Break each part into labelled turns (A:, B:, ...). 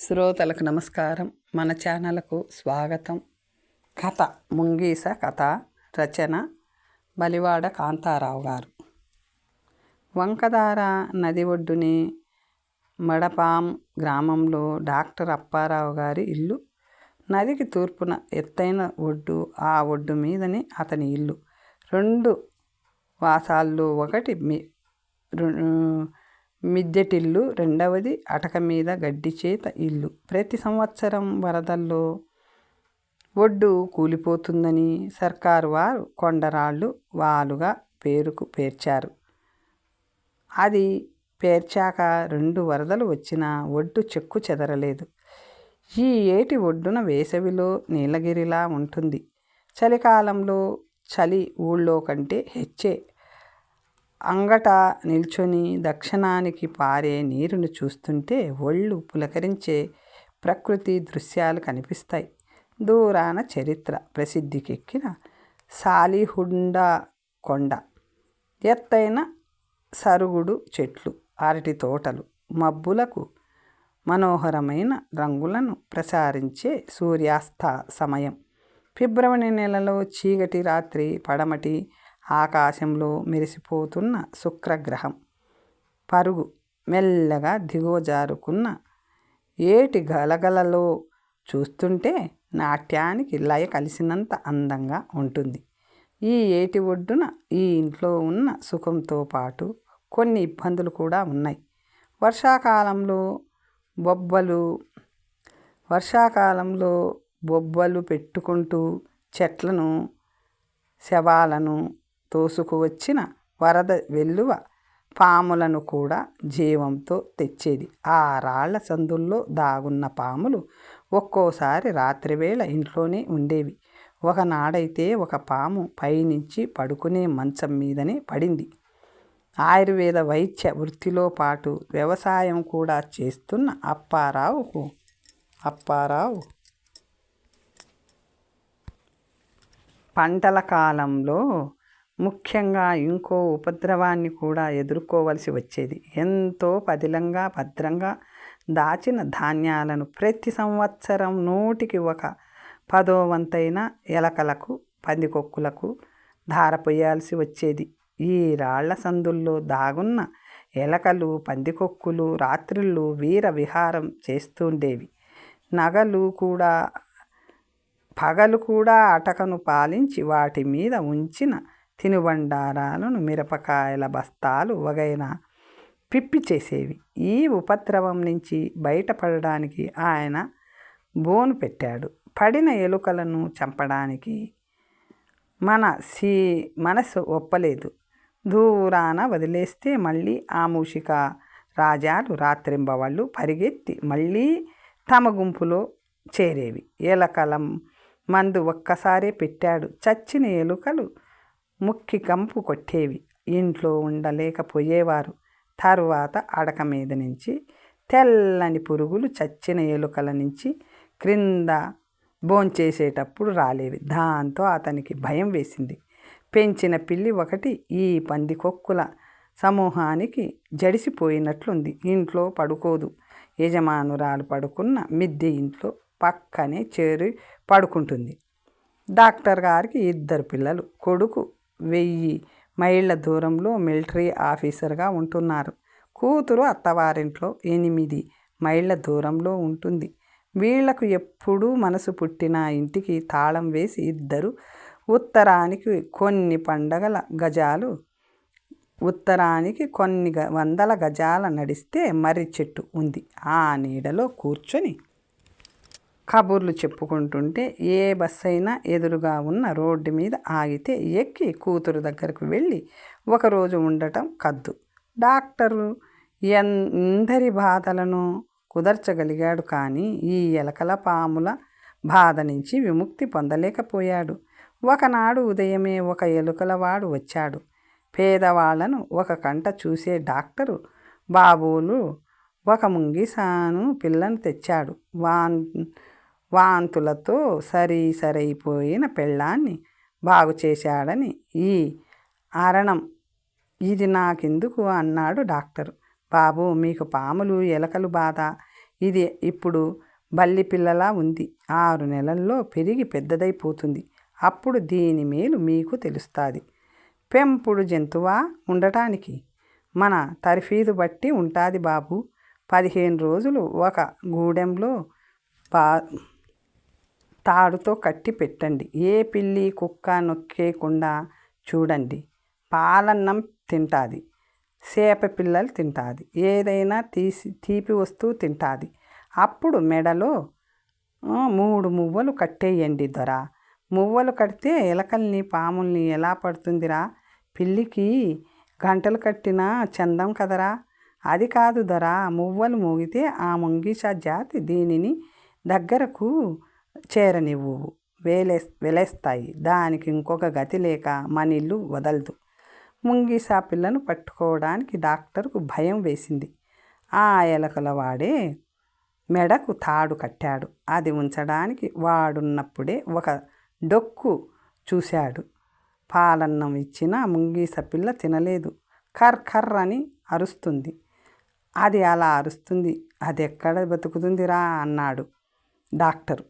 A: శ్రోతలకు నమస్కారం. మన ఛానల్కు స్వాగతం. కథ ముంగీస కథ రచన బలివాడ కాంతారావు గారు. వంకదార నది ఒడ్డుని మడపాం గ్రామంలో డాక్టర్ అప్పారావు గారి ఇల్లు. నదికి తూర్పున ఎత్తైన ఒడ్డు ఆ ఒడ్డు మీదనే అతని ఇల్లు. రెండు వాసాల్లో ఒకటి మీ మిద్దెటిల్లు రెండవది అటక మీద గడ్డి చేత ఇల్లు. ప్రతి సంవత్సరం వరదల్లో ఒడ్డు కూలిపోతుందని సర్కారు వారు కొండరాళ్ళు వాలుగా పేరుకు పేర్చారు. అది పేర్చాక రెండు వరదలు వచ్చినా ఒడ్డు చెక్కు చెదరలేదు. ఈ ఏటి ఒడ్డున వేసవిలో నీలగిరిలా ఉంటుంది. చలికాలంలో చలి ఊళ్ళో కంటే హెచ్చే అంగట నిల్చొని దక్షిణానికి పారే నీరును చూస్తుంటే ఒళ్ళు పులకరించే ప్రకృతి దృశ్యాలు కనిపిస్తాయి. దూరాన చరిత్ర ప్రసిద్ధికెక్కిన సాలిహుండా కొండ. ఎత్తైన సరుగుడు చెట్లు అరటి తోటలు మబ్బులకు మనోహరమైన రంగులను ప్రసారించే సూర్యాస్త సమయం. ఫిబ్రవరి నెలలో చీకటి రాత్రి పడమటి ఆకాశంలో మెరిసిపోతున్న శుక్రగ్రహం. పరుగు మెల్లగా దిగువ జారుకున్న ఏటి గలగలలో చూస్తుంటే నాట్యానికి లయ కలిసినంత అందంగా ఉంటుంది. ఈ ఏటి ఒడ్డున ఈ ఇంట్లో ఉన్న సుఖంతో పాటు కొన్ని ఇబ్బందులు కూడా ఉన్నాయి. వర్షాకాలంలో బొబ్బలు వర్షాకాలంలో బొబ్బలు పెట్టుకుంటూ చెట్లను శవాలను తోసుకువచ్చిన వరద వెల్లువ పాములను కూడా జీవంతో తెచ్చేది. ఆ రాళ్ళ సందుల్లో దాగున్న పాములు ఒక్కోసారి రాత్రివేళ ఇంట్లోనే ఉండేవి. ఒకనాడైతే ఒక పాము పైనుంచి పడుకునే మంచం మీదనే పడింది. ఆయుర్వేద వైద్య వృత్తిలో పాటు వ్యవసాయం కూడా చేస్తున్న అప్పారావుకు అప్పారావు. పంటల కాలంలో ముఖ్యంగా ఇంకో ఉపద్రవాన్ని కూడా ఎదుర్కోవలసి వచ్చేది. ఎంతో పదిలంగా భద్రంగా దాచిన ధాన్యాలను ప్రతి సంవత్సరం నూటికి ఒక పదో వంతైన ఎలకలకు పందికొక్కులకు ధారపోయాల్సి వచ్చేది. ఈ రాళ్ళ సందుల్లో దాగున్న ఎలకలు పందికొక్కులు రాత్రిళ్ళు వీర విహారం చేస్తుండేవి. నగలు కూడా పగలు కూడా అటకను పాలించి వాటి మీద ఉంచిన తినుబండారాలను మిరపకాయల బస్తాలు వగైన పిప్పి చేసేవి. ఈ ఉపద్రవం నుంచి బయటపడడానికి ఆయన బోను పెట్టాడు. పడిన ఎలుకలను చంపడానికి మన సీ మనసు ఒప్పలేదు. దూరాన వదిలేస్తే మళ్ళీ ఆ మూషిక రాజాలు రాత్రింబవాళ్ళు పరిగెత్తి మళ్ళీ తమ గుంపులో చేరేవి. ఎలకల మందు ఒక్కసారే పెట్టాడు. చచ్చిన ఎలుకలు ముక్కి కంపు కొట్టేవి. ఇంట్లో ఉండలేకపోయేవారు. తరువాత అడక మీద నుంచి తెల్లని పురుగులు చచ్చిన ఎలుకల నుంచి క్రింద భోంచేసేటప్పుడు రాలేవి. దాంతో అతనికి భయం వేసింది. పెంచిన పిల్లి ఒకటి ఈ పందికొక్కుల సమూహానికి జడిసిపోయినట్లుంది. ఇంట్లో పడుకోదు. యజమానురాలు పడుకున్న మిద్దె ఇంట్లో పక్కనే చేరి పడుకుంటుంది. డాక్టర్ గారికి ఇద్దరు పిల్లలు. కొడుకు వెయ్యి మైళ్ళ దూరంలో మిలిటరీ ఆఫీసర్గా ఉంటున్నారు. కూతురు అత్తవారింట్లో ఎనిమిది మైళ్ళ దూరంలో ఉంటుంది. వీళ్ళకు ఎప్పుడూ మనసు పుట్టిన ఇంటికి తాళం వేసి ఇద్దరు ఉత్తరానికి కొన్ని పండగల గజాలు ఉత్తరానికి కొన్ని వందల గజాల నడిస్తే మర్రి చెట్టు ఉంది. ఆ నీడలో కూర్చొని కబుర్లు చెప్పుకుంటుంటే ఏ బస్ అయినా ఎదురుగా ఉన్న రోడ్డు మీద ఆగితే ఎక్కి కూతురు దగ్గరకు వెళ్ళి ఒకరోజు ఉండటం కద్దు. డాక్టరు ఎందరి బాధలను కుదర్చగలిగాడు కానీ ఈ ఎలకల పాముల బాధ నుంచి విముక్తి పొందలేకపోయాడు. ఒకనాడు ఉదయమే ఒక ఎలుకలవాడు వచ్చాడు. పేదవాళ్ళను ఒక కంట చూసే డాక్టరు బాబులు ఒక ముంగిసాను పిల్లను తెచ్చాడు. వాన్ వాంతులతో సరి సరైపోయిన పెళ్ళాన్ని బాగు చేశాడని ఈ అరణం. ఇది నాకెందుకు? అన్నాడు డాక్టరు. బాబు మీకు పాములు ఎలకలు బాధ. ఇది ఇప్పుడు బల్లి పిల్లలా ఉంది. ఆరు నెలల్లో పెరిగి పెద్దదైపోతుంది. అప్పుడు దీని మేలు మీకు తెలుస్తుంది. పెంపుడు జంతువా ఉండటానికి? మన తరఫీదు బట్టి ఉంటుంది బాబు. పదిహేను రోజులు ఒక గూడెంలో పా తాడుతో కట్టి పెట్టండి. ఏ పిల్లి కుక్క నొక్కేయకుండా చూడండి. పాలన్నం తింటుంది. సేప పిల్లలు తింటుంది. ఏదైనా తీసి తీపి వస్తువు తింటుంది. అప్పుడు మెడలో మూడు మువ్వలు కట్టేయండి దొర. మువ్వలు కడితే ఎలకల్ని పాముల్ని ఎలా పడుతుందిరా? పిల్లికి గంటలు కట్టిన చందం కదరా? అది కాదు దొర. మువ్వలు మోగితే ఆ ముంగిష జాతి దీనిని దగ్గరకు చేరనివ్వు వేలే వెలేస్తాయి. దానికి ఇంకొక గతి లేక మన ఇల్లు వదలదు. ముంగిసా పిల్లను పట్టుకోవడానికి డాక్టర్కు భయం వేసింది. ఆ ఎలకల వాడే మెడకు తాడు కట్టాడు. అది ఉంచడానికి వాడున్నప్పుడే ఒక డొక్కు చూశాడు. పాలన్నం ఇచ్చిన ముంగీస పిల్ల తినలేదు. కర్ కర్ర అని అరుస్తుంది. అది అలా అరుస్తుంది. అది ఎక్కడ బతుకుతుందిరా? అన్నాడు డాక్టరు.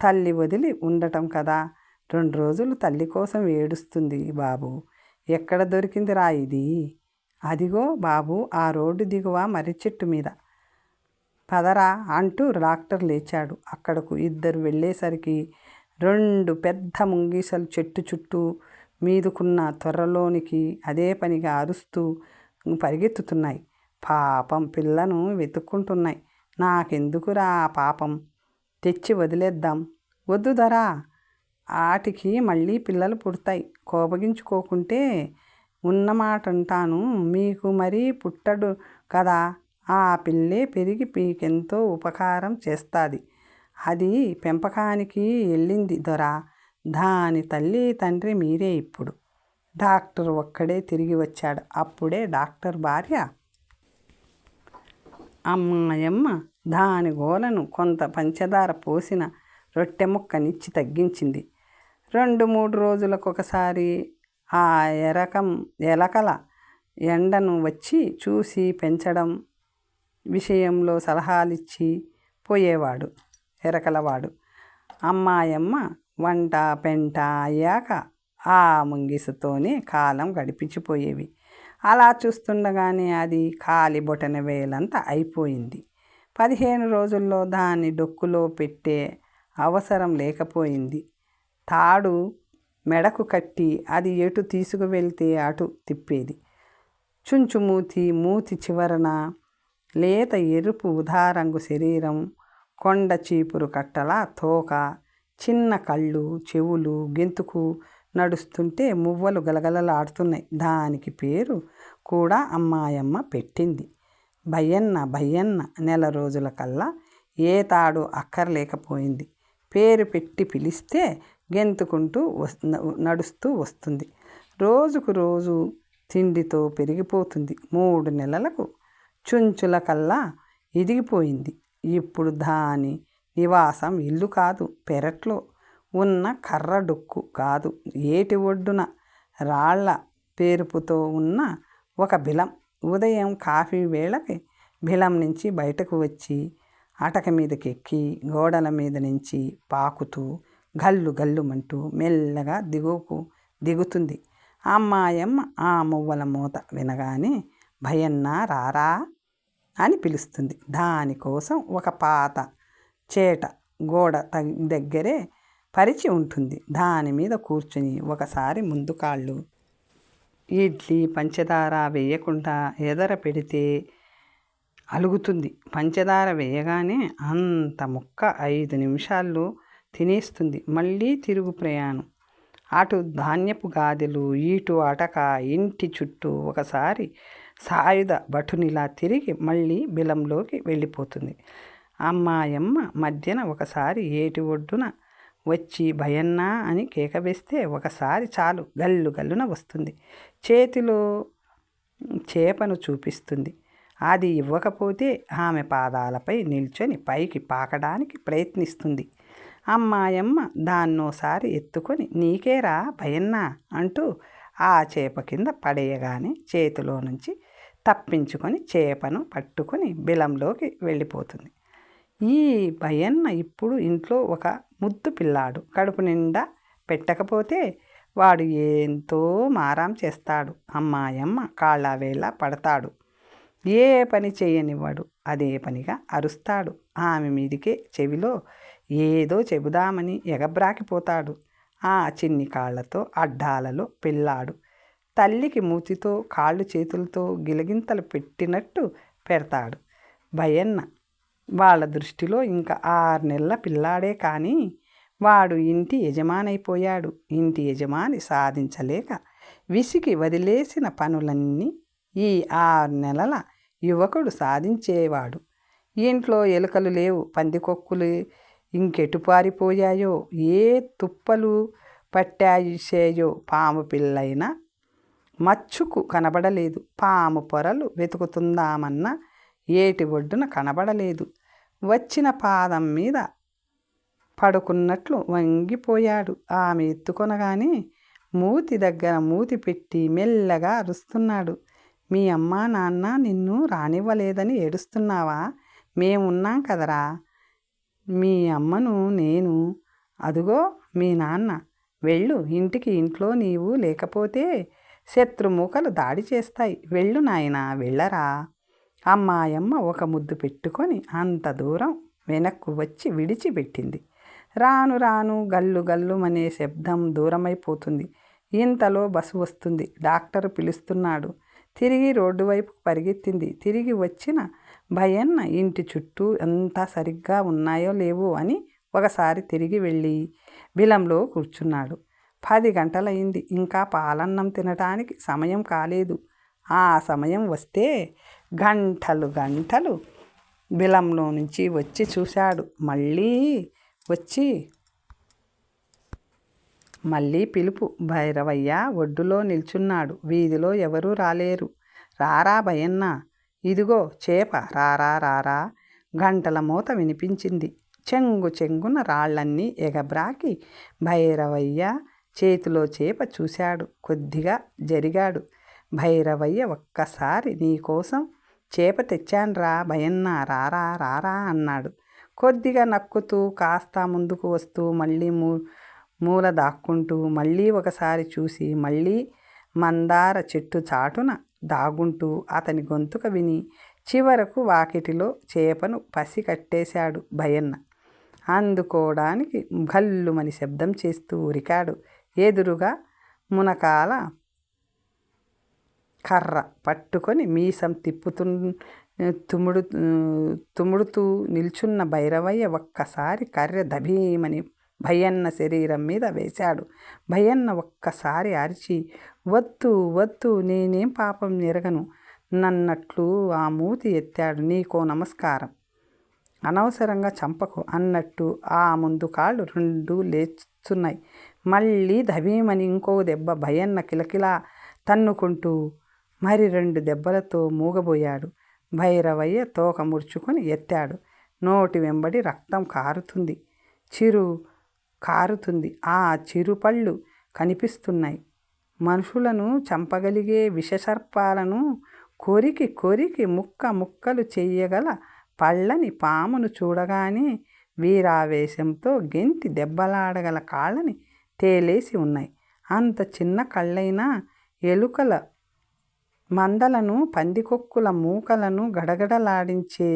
A: తల్లి వదిలి ఉండటం కదా. రెండు రోజులు తల్లి కోసం ఏడుస్తుంది బాబు. ఎక్కడ దొరికిందిరా ఇది? అదిగో బాబు ఆ రోడ్డు దిగువ మర్రి చెట్టు మీద. పదరా అంటూ డాక్టర్ లేచాడు. అక్కడకు ఇద్దరు వెళ్ళేసరికి రెండు పెద్ద ముంగీసలు చెట్టు చుట్టూ మీదుకున్న త్వరలోనికి అదే పనిగా అరుస్తూ పరిగెత్తుతున్నాయి. పాపం పిల్లను వెతుక్కుంటున్నాయి. నాకెందుకురా పాపం? తెచ్చి వదిలేద్దాం. వద్దు ధరా. ఆటికి మళ్ళీ పిల్లలు పుడతాయి. కోపగించుకోకుంటే ఉన్నమాట అంటాను మీకు మరీ పుట్టడు కదా. ఆ పిల్లే పెరిగి మీకెంతో ఉపకారం చేస్తుంది. అది పెంపకానికి వెళ్ళింది దొర దాని తల్లి తండ్రి మీరే ఇప్పుడు. డాక్టర్ ఒక్కడే తిరిగి వచ్చాడు. అప్పుడే డాక్టర్ భార్య అమ్మాయమ్మ దాని గోలను కొంత పంచదార పోసిన రొట్టె ముక్కనిచ్చి తగ్గించింది. రెండు మూడు రోజులకు ఒకసారి ఆ ఎరకం ఎలకల ఎండను వచ్చి చూసి పెంచడం విషయంలో సలహాలిచ్చి పోయేవాడు ఎరకలవాడు. అమ్మాయమ్మ వంట పెంట అయ్యాక ఆ ముంగిసతోనే కాలం గడిపించిపోయేవి. అలా చూస్తుండగానే అది కాలి బొటన వేలంతా అయిపోయింది. పదిహేను రోజుల్లో దాన్ని డొక్కులో పెట్టే అవసరం లేకపోయింది. తాడు మెడకు కట్టి అది ఎటు తీసుకువెళ్తే అటు తిప్పేది. చుంచుమూతి మూతి చివరన లేత ఎరుపు ఉదారంగు శరీరం కొండ చీపురు కట్టల తోక చిన్న కళ్ళు చెవులు గెంతుకు నడుస్తుంటే మువ్వలు గలగలలాడుతున్నాయి. దానికి పేరు కూడా అమ్మాయమ్మ పెట్టింది. భయన్న భయన్న నెల రోజుల కల్లా ఏ తాడు అక్కర్లేకపోయింది. పేరు పెట్టి పిలిస్తే గెంతుకుంటూ నడుస్తూ వస్తుంది. రోజుకు రోజు తిండితో పెరిగిపోతుంది. మూడు నెలలకు చుంచుల కల్లా ఎదిగిపోయింది ఇప్పుడు దాని నివాసం ఇల్లు కాదు పెరట్లో ఉన్న కర్ర డొక్కు కాదు. ఏటి ఒడ్డున రాళ్ళ పేరుపుతో ఉన్న ఒక బిలం. ఉదయం కాఫీ వేళకి బిలం నుంచి బయటకు వచ్చి అటక మీదకి ఎక్కి గోడల మీద నుంచి పాకుతూ గల్లు గల్లుమంటూ మెల్లగా దిగుకు దిగుతుంది. అమ్మాయమ్మ ఆ మువ్వల మూత వినగానే భయన్నా రారా అని పిలుస్తుంది. దానికోసం ఒక పాత చేట గోడ దగ్గరే పరిచి ఉంటుంది. దాని మీద కూర్చుని ఒకసారి ముందు కాళ్ళు ఇడ్లీ పంచదార వేయకుండా ఎదర పెడితే అలుగుతుంది. పంచదార వేయగానే అంత ముక్క ఐదు నిమిషాల్లో తినేస్తుంది. మళ్ళీ తిరుగు ప్రయాణం. అటు ధాన్యపు గాదెలు ఇటు అటక ఇంటి చుట్టూ ఒకసారి సాయుధ భటునిలా తిరిగి మళ్ళీ బిలంలోకి వెళ్ళిపోతుంది. అమ్మాయమ్మ మధ్యన ఒకసారి ఏటి ఒడ్డున వచ్చి భయన్నా అని కేకవేస్తే ఒకసారి చాలు గల్లు గల్లున వస్తుంది. చేతిలో చేపను చూపిస్తుంది. అది ఇవ్వకపోతే ఆమె పాదాలపై నిల్చొని పైకి పాకడానికి ప్రయత్నిస్తుంది. అమ్మాయమ్మ దాన్నోసారి ఎత్తుకొని నీకేరా భయన్నా అంటూ ఆ చేప కింద పడేయగానే చేతిలో నుంచి తప్పించుకొని చేపను పట్టుకొని బిలంలోకి వెళ్ళిపోతుంది. ఈ భయన్న ఇప్పుడు ఇంట్లో ఒక ముద్దు పిల్లాడు. కడుపు నిండా పెట్టకపోతే వాడు ఎంతో మారాం చేస్తాడు. అమ్మాయమ్మ కాళ్ళవేళ పడతాడు. ఏ పని చేయనివ్వడు. అదే పనిగా అరుస్తాడు. ఆమె మీదికే చెవిలో ఏదో చెబుదామని ఎగబ్రాకిపోతాడు. ఆ చిన్ని కాళ్ళతో అడ్డాలలో పిల్లాడు. తల్లికి మూతితో కాళ్ళు చేతులతో గిలగింతలు పెట్టినట్టు పెడతాడు. భయన్న వాళ్ళ దృష్టిలో ఇంకా ఆరు నెలల పిల్లాడే కానీ వాడు ఇంటి యజమానైపోయాడు. ఇంటి యజమాని సాధించలేక విసికి వదిలేసిన పనులన్నీ ఈ ఆరు నెలల యువకుడు సాధించేవాడు. ఇంట్లో ఎలుకలు లేవు పందికొక్కులు ఇంకెటు పారిపోయాయో ఏ తుప్పలు పట్టాయిసేయో పాము పిల్లైనా మచ్చుకు కనబడలేదు. పాము పొరలు వెతుకుతుందామన్నా ఏటి ఒడ్డున కనబడలేదు. వచ్చిన పాదం మీద పడుకున్నట్లు వంగిపోయాడు. ఆమె ఎత్తుకొనగానే మూతి దగ్గర మూతి పెట్టి మెల్లగా అరుస్తున్నాడు. మీ అమ్మ నాన్న నిన్ను రానివ్వలేదని ఏడుస్తున్నావా? మేమున్నాం కదరా. మీ అమ్మను నేను అదుగో మీ నాన్న వెళ్ళు. ఇంటికి ఇంట్లో నీవు లేకపోతే శత్రుమూకలు దాడి చేస్తాయి. వెళ్ళు నాయనా వెళ్ళరా. అమ్మాయమ్మ ఒక ముద్దు పెట్టుకొని అంత దూరం వెనక్కు వచ్చి విడిచిపెట్టింది. రాను రాను గల్లు గల్లుమనే శబ్దం దూరమైపోతుంది. ఇంతలో బస్సు వస్తుంది. డాక్టర్ పిలుస్తున్నాడు. తిరిగి రోడ్డు వైపు పరిగెత్తింది. తిరిగి వచ్చిన భయన్న ఇంటి చుట్టూ ఎంత సరిగ్గా ఉన్నాయో లేవో అని ఒకసారి తిరిగి వెళ్ళి బిలంలో కూర్చున్నాడు. పది గంటలయింది. ఇంకా పాలన్నం తినటానికి సమయం కాలేదు. ఆ సమయం వస్తే గంటలు గంటలు బిలంలో నుంచి వచ్చి చూశాడు. మళ్ళీ వచ్చి మళ్ళీ పిలుపు. భైరవయ్య ఒడ్డులో నిల్చున్నాడు. వీధిలో ఎవరూ రాలేరు. రారా భయన్న. ఇదిగో చేప. రారా రారా గంటల మూత వినిపించింది. చెంగు చెంగున రాళ్ళన్నీ ఎగబ్రాకి భైరవయ్య చేతిలో చేప చూశాడు. కొద్దిగా జరిగాడు. భైరవయ్య ఒక్కసారి నీకోసం చేప తెచ్చాన్రా భయన్నా రారా రారా అన్నాడు. కొద్దిగా నక్కుతూ కాస్త ముందుకు వస్తూ మళ్ళీ మూ మూల దాక్కుంటూ మళ్ళీ ఒకసారి చూసి మళ్ళీ మందార చెట్టు చాటున దాగుంటూ అతని గొంతుక విని చివరకు వాకిటిలో చేపను పసి కట్టేశాడు భయన్న. అందుకోవడానికి గల్లుమని శబ్దం చేస్తూ ఉరికాడు. ఎదురుగా మునకాల కర్ర పట్టుకొని మీసం తిప్పుతు తుముడు తుముడుతూ నిల్చున్న భైరవయ్య ఒక్కసారి కర్ర దభీమని భయన్న శరీరం మీద వేశాడు. భయన్న ఒక్కసారి అరిచి వద్దు వద్దు నేనేం పాపం ఎరగను నన్నట్లు ఆ మూతి ఎత్తాడు నీకో నమస్కారం. అనవసరంగా చంపకు అన్నట్టు ఆ ముందు కాళ్ళు రెండు లేచున్నాయి మళ్ళీ ధవీమని ఇంకో దెబ్బ భయన్న కిలకిలా తన్నుకుంటూ మరి రెండు దెబ్బలతో మూగబోయాడు. భైరవయ్య తోక ముడుచుకొని ఎత్తాడు. నోటి వెంబడి రక్తం కారుతుంది. చిరు కారుతుంది. ఆ చిరుపళ్ళు కనిపిస్తున్నాయి. మనుషులను చంపగలిగే విషసర్పాలను కొరికి కొరికి ముక్క ముక్కలు చెయ్యగల పళ్ళని పామును చూడగానే వీరావేశంతో గెంతి దెబ్బలాడగల కాళ్ళని తేలేసి ఉన్నాయి. అంత చిన్న కళ్ళైనా ఎలుకల మందలను పందికొక్కుల మూకలను గడగడలాడించే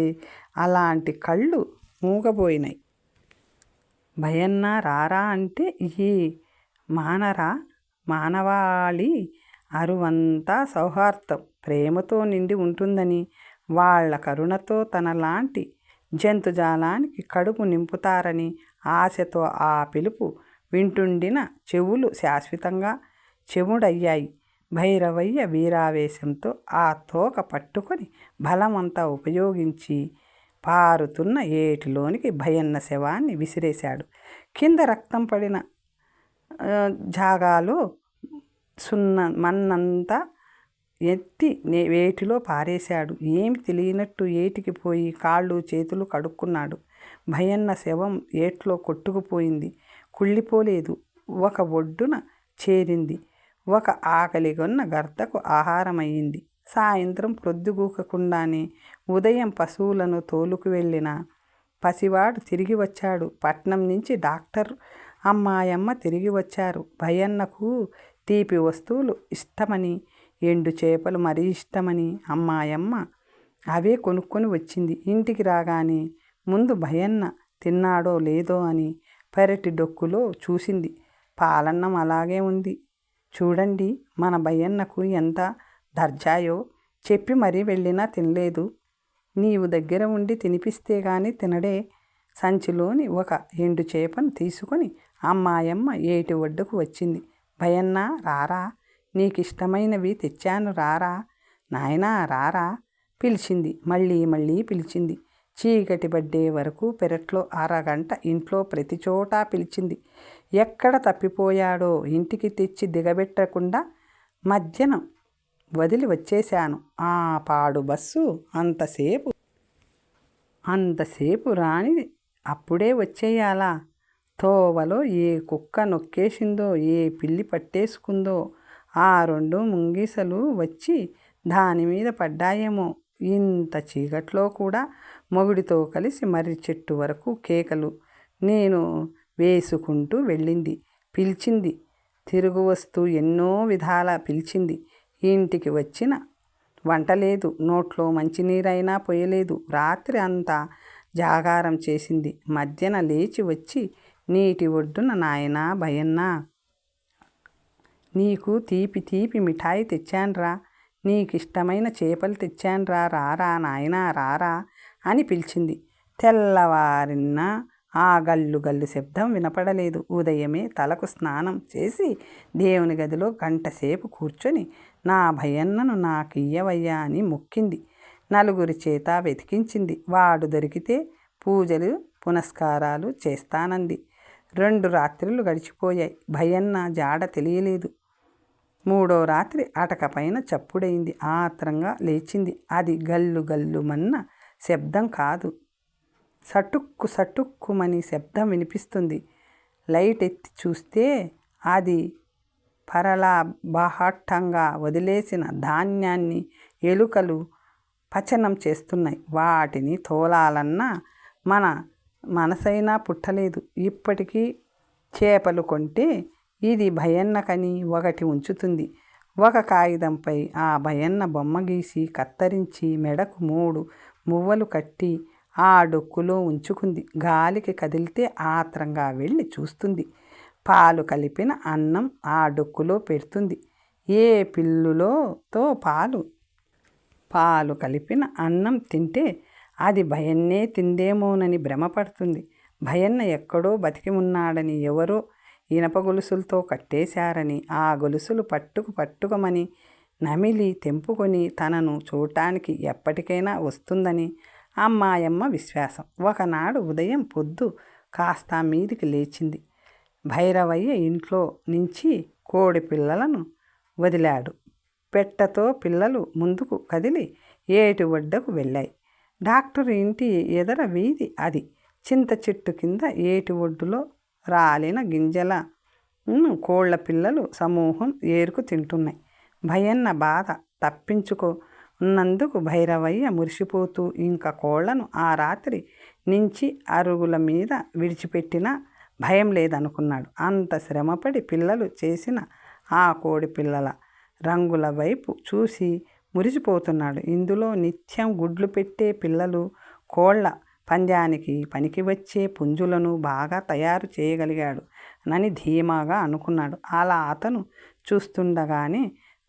A: అలాంటి కళ్ళు మూగబోయినాయి భయన్న రారా అంటే ఈ మానరా? మానవాళి అరువంతా సౌహార్దం ప్రేమతో నిండి ఉంటుందని వాళ్ళ కరుణతో తనలాంటి జంతుజాలానికి కడుపు నింపుతారని ఆశతో ఆ పిలుపు వింటుండిన చెవులు శాశ్వతంగా చెవుడయ్యాయి భైరవయ్య వీరావేశంతో ఆ తోక పట్టుకొని బలమంతా ఉపయోగించి పారుతున్న ఏటిలోనికి భయన్న శవాన్ని విసిరేశాడు. కింద రక్తం పడిన జాగాలో సున్న మన్నంతా ఎత్తి వేటిలో పారేశాడు. ఏమి తెలియనట్టు ఏటికి పోయి కాళ్ళు చేతులు కడుక్కున్నాడు. భయన్న శవం ఏట్లో కొట్టుకుపోయింది. కుళ్ళిపోలేదు. ఒక ఒడ్డున చేరింది. ఒక ఆకలిగొన్న గర్తకు ఆహారమయ్యింది. సాయంత్రం ప్రొద్దుగూకకుండానే ఉదయం పశువులను తోలుకు వెళ్ళిన పసివాడు తిరిగి వచ్చాడు పట్నం నుంచి డాక్టర్ అమ్మాయమ్మ తిరిగి వచ్చారు భయన్నకు తీపి వస్తువులు ఇష్టమని ఎండు చేపలు మరీ ఇష్టమని అమ్మాయమ్మ అవే కొనుక్కొని వచ్చింది. ఇంటికి రాగానే ముందు భయన్న తిన్నాడో లేదో అని పెరటి డొక్కులో చూసింది. పాలన్నం అలాగే ఉంది. చూడండి మన భయన్నకు ఎంత దర్జాయో. చెప్పి మరీ వెళ్ళినా తినలేదు. నీవు దగ్గర ఉండి తినిపిస్తే గాని తినడే. సంచిలోని ఒక ఎండు చేపను తీసుకొని అమ్మాయమ్మ ఏటి ఒడ్డుకు వచ్చింది. భయన్నా రారా? నీకిష్టమైనవి తెచ్చాను రారా? నాయనా రారా? పిలిచింది. మళ్ళీ మళ్ళీ పిలిచింది. చీకటి పడ్డే వరకు పెరట్లో అరగంట ఇంట్లో ప్రతి చోటా పిలిచింది. ఎక్కడ తప్పిపోయాడో ఇంటికి తెచ్చి దిగబెట్టకుండా మధ్యన వదిలి వచ్చేశాను. ఆ పాడు బస్సు అంతసేపు అంతసేపు రాని అప్పుడే వచ్చేయాలా? తోవలో ఏ కుక్క నొక్కేసిందో ఏ పిల్లి పట్టేసుకుందో ఆ రెండు ముంగీసలు వచ్చి దాని మీద పడ్డాయేమో. ఇంత చీకట్లో కూడా మొగుడితో కలిసి మర్రి చెట్టు వరకు కేకలు. నేను వేసుకుంటూ వెళ్ళింది. పిలిచింది. తిరుగు వస్తూ ఎన్నో విధాల పిలిచింది. ఇంటికి వచ్చిన వంట లేదు నోట్లో మంచినీరైనా పోయలేదు. రాత్రి అంతా జాగారం చేసింది. మధ్యన లేచి వచ్చి నీటి ఒడ్డున నాయనా భయన్నా. నీకు తీపి తీపి మిఠాయి తెచ్చాన్రా. నీకిష్టమైన చేపలు తెచ్చాన్రా. రారా నాయనా రారా అని పిలిచింది. తెల్లవారిన ఆ గల్లు గల్లు శబ్దం వినపడలేదు. ఉదయమే తలకు స్నానం చేసి దేవుని గదిలో గంటసేపు కూర్చొని నా భయన్నను నాకియ్యవయ్యా అని మొక్కింది. నలుగురి చేత వెతికించింది. వాడు దొరికితే పూజలు పునస్కారాలు చేస్తానంది. రెండు రాత్రులు గడిచిపోయాయి. భయన్న జాడ తెలియలేదు. మూడో రాత్రి అటకపైన చప్పుడైంది. ఆత్రంగా లేచింది. అది గల్లు గల్లు మన్న శబ్దం కాదు. సటుక్కు సటుక్కుమని శబ్దం వినిపిస్తుంది. లైట్ ఎత్తి చూస్తే అది పరలా బాహాట్టంగా వదిలేసిన ధాన్యాన్ని ఎలుకలు పచనం చేస్తున్నాయి. వాటిని తోలాలన్నా మన మనసైనా పుట్టలేదు. ఇప్పటికీ చేపలు కొంటే ఇది భయన్నకని ఒకటి ఉంచుతుంది. ఒక కాగితంపై ఆ భయన్న బొమ్మ గీసి కత్తరించి మెడకు మూడు మువ్వలు కట్టి ఆ డొక్కులో ఉంచుకుంది. గాలికి కదిలితే ఆత్రంగా వెళ్ళి చూస్తుంది. పాలు కలిపిన అన్నం ఆ డొక్కులో పెడుతుంది. ఏ పిల్లులోతో పాలు? పాలు కలిపిన అన్నం తింటే అది భయన్నే తిందేమోనని భ్రమపడుతుంది. భయన్న ఎక్కడో బతికి ఉన్నాడని ఎవరో ఇనప గొలుసులతో కట్టేశారని ఆ గొలుసులు పట్టుకు పట్టుకోమని నమిలి తెంపుకొని తనను చూడటానికి ఎప్పటికైనా వస్తుందని అమ్మాయమ్మ విశ్వాసం. ఒకనాడు ఉదయం పొద్దు కాస్త మీదికి లేచింది. భైరవయ్య ఇంట్లో నుంచి కోడి పిల్లలను వదిలాడు. పెట్టతో పిల్లలు ముందుకు కదిలి ఏటి ఒడ్డకు వెళ్ళాయి. డాక్టర్ ఇంటి ఎదర వీధి అది. చింత చెట్టు కింద ఏటి ఒడ్డులో రాలిన గింజల కోళ్ళ పిల్లలు సమూహం ఏరుకు తింటున్నాయి. భయన్న బాధ తప్పించుకో ఉన్నందుకు భైరవయ్య మురిసిపోతూ ఇంకా కోళ్ళను ఆ రాత్రి నుంచి అరుగుల మీద విడిచిపెట్టినా భయం లేదనుకున్నాడు. అంత శ్రమపడి పిల్లలు చేసిన ఆ కోడి పిల్లల రంగుల వైపు చూసి మురిసిపోతున్నాడు. ఇందులో నిత్యం గుడ్లు పెట్టే పిల్లలు కోళ్ళ పంద్యానికి పనికి వచ్చే పుంజులను బాగా తయారు చేయగలిగాడు అని ధీమాగా అనుకున్నాడు. అలా అతను చూస్తుండగానే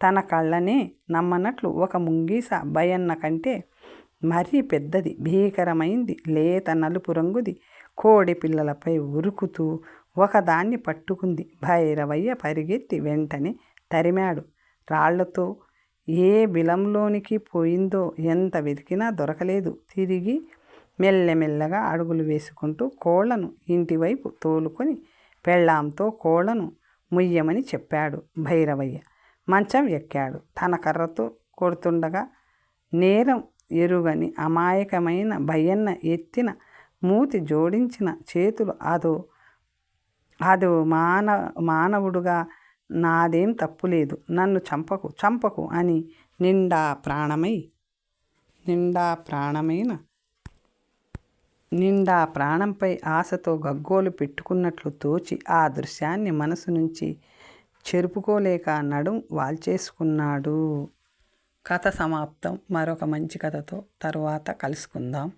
A: తన కళ్ళనే నమ్మనట్లు ఒక ముంగీస భయన్న కంటే మరీ పెద్దది భీకరమైంది. లేత నలుపు రంగుది. కోడి పిల్లలపై ఉరుకుతూ ఒకదాన్ని పట్టుకుంది. భైరవయ్య పరిగెత్తి వెంటనే తరిమాడు. రాళ్ళతో ఏ బిలంలోనికి పోయిందో ఎంత వెతికినా దొరకలేదు. తిరిగి మెల్లమెల్లగా అడుగులు వేసుకుంటూ కోళ్ళను ఇంటివైపు తోలుకొని పెళ్ళాంతో కోళ్ళను ముయ్యమని చెప్పాడు భైరవయ్య. మంచం ఎక్కాడు. తన కర్రతో కొడుతుండగా నేరం ఎరుగని అమాయకమైన భయన్న ఎత్తిన మూతి జోడించిన చేతులు అదో అదో మాన మానవుడుగా నాదేం తప్పులేదు. నన్ను చంపకు చంపకు అని నిండా ప్రాణమై నిండా ప్రాణమైన నిండా ప్రాణంపై ఆశతో గగ్గోలు పెట్టుకున్నట్లు తోచి ఆ దృశ్యాన్ని మనసు నుంచి చెరుపుకోలేక నడుం వాల్చేసుకున్నాడు. కథ సమాప్తం. మరొక మంచి కథతో తరువాత కలుసుకుందాం.